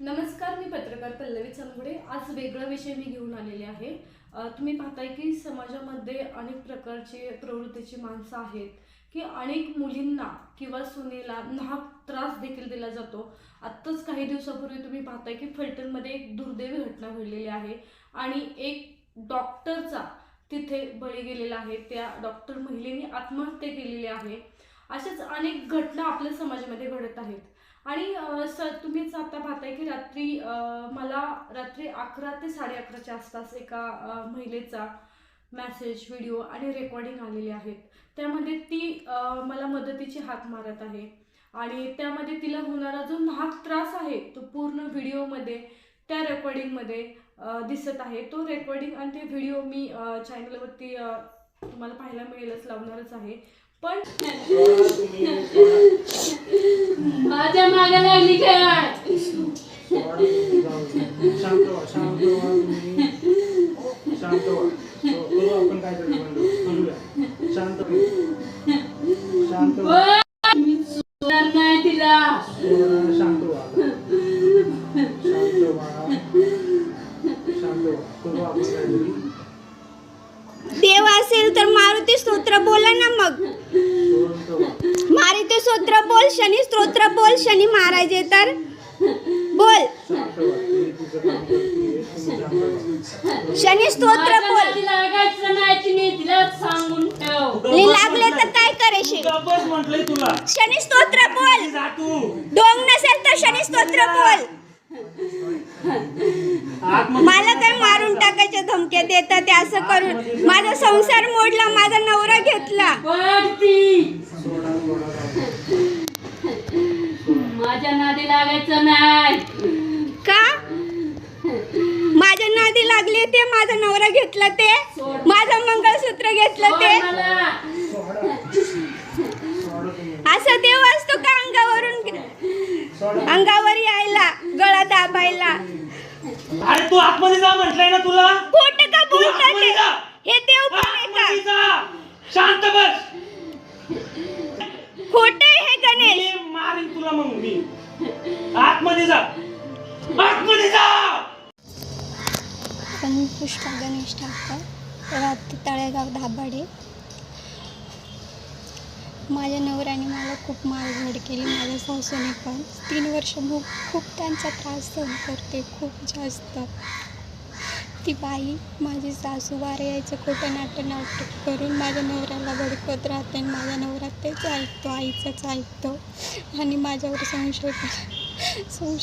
नमस्कार मी पत्रकार पल्लवी चंगुडे आज वेगळा विषय मी घेऊन आलेले आहे. तुम्ही पाहताय की समाजामध्ये अनेक प्रकारचे प्रवृत्तीची माणसं आहेत की अनेक मुलींना किंवा सुनेला नाहक त्रास देखील दिला जातो. आत्ताच काही दिवसापूर्वी तुम्ही पाहताय की फलटणमध्ये एक दुर्दैवी घटना घडलेली आहे आणि एक डॉक्टरचा तिथे बळी गेलेला आहे. त्या डॉक्टर महिलेने आत्महत्या केलेली आहे. अशाच अनेक घटना आपल्या समाजामध्ये घडत आहेत. आणि सर तुम्हीच आता पाहताय की रात्री मला रात्री अकरा ते साडे अकराच्या आसपास एका महिलेचा मॅसेज व्हिडिओ आणि रेकॉर्डिंग आलेले आहेत. त्यामध्ये ती मला मदतीची हात मारत आहे. आणि त्यामध्ये तिला होणारा जो नाहक त्रास आहे तो पूर्ण व्हिडिओमध्ये त्या रेकॉर्डिंगमध्ये दिसत आहे. तो रेकॉर्डिंग आणि ते व्हिडिओ मी चॅनलवरती तुम्हाला पाहायला मिळेलच लावणारच आहे. पण माझ्या मागे लागली काय शांत व्हा शांत व्हा तुम्ही. शांत व्हा. हो, करू आपण काहीतरी बंद करूया शांत व्हा. शांत व्हा. मी सुधार नाही तिला. थोडं शांत व्हा. शांत व्हा. शांत व्हा. करू आपण काहीतरी. देव असेल तर मारुती स्तोत्र बोला ना मग. स्तोत्र बोल शनी स्तोत्र बोल शनी महाराजे तर बोल. शनी स्तोत्र बोल. नी लागले तर काय तुला. शनी स्तोत्र बोल. डोंग नसेल तर शनी स्तोत्र बोल. मला काय टाकायच्या धमक्या देतात ते असं करून. माझा संसार मोडला माझा नवरा घेतला. माझ्या नादी लागायचं नाही. का? माझ्या नादी लागले ते माझा नवरा घेतला ते. माझं मंगळसूत्र घेतलं ते. असं देव असतो का अंगावरून? अंगावर यायला गळा दाबायला. अरे तू आतमध्ये जा म्हटलंय ना तुला. खोट का तू बोलतात आतमध्ये ते? जा. हे देव पण आहे आतमध्ये का जा. शांत बस. खोट हे गणेश. मी मारीन तुला मग मी. आतमध्ये जा. आतमध्ये जा. मी पुष्पा गणेश ठाकर राहते तळेगाव धाबाडे. माझ्या नवऱ्याने मला खूप मारझोड केली. माझ्या सासूने पण. तीन वर्ष मग खूप त्यांचा त्रास सहन करते खूप जास्त. ती बाई माझी सासू वारे यायचं खोटं नाटं नाटक करून माझ्या नवऱ्याला भडकत राहते आणि माझ्या नवरा तेच ऐकतो आईचंच ऐकतो. आणि माझ्यावर संशय संशय